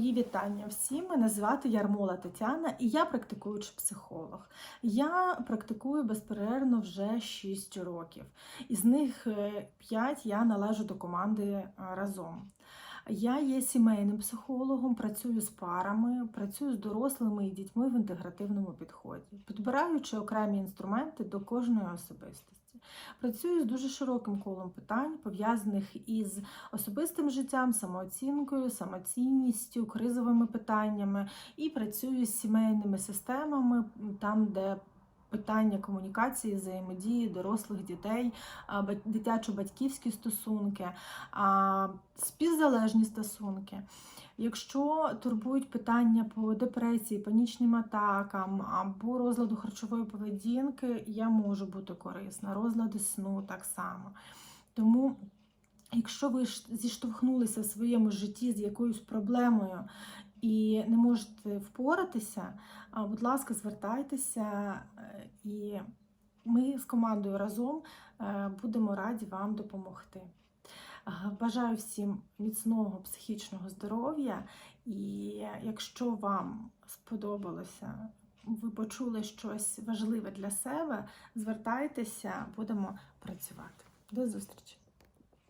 Її вітання всім. Мене звати Ярмола Тетяна, і я практикуючий психолог. Я практикую безперервно вже 6 років. Із них 5 я належу до команди е, разом. Я є сімейним психологом, працюю з парами, працюю з дорослими і дітьми в інтегративному підході, підбираючи окремі інструменти до кожної особистості. Працюю з дуже широким колом питань, пов'язаних із особистим життям, самооцінкою, самоцінністю, кризовими питаннями і працюю з сімейними системами, там, де питання комунікації, взаємодії дорослих дітей, дитячо-батьківські стосунки, співзалежні стосунки. Якщо турбують питання по депресії, панічним атакам або розладу харчової поведінки, я можу бути корисна, розлади сну так само. Тому, якщо ви зіштовхнулися в своєму житті з якоюсь проблемою і не можете впоратися, будь ласка, звертайтеся, е, і ми з командою разом е, будемо раді вам допомогти. Е, Бажаю всім міцного психічного здоров'я, і якщо вам сподобалося, ви почули щось важливе для себе, звертайтеся, будемо працювати. До зустрічі!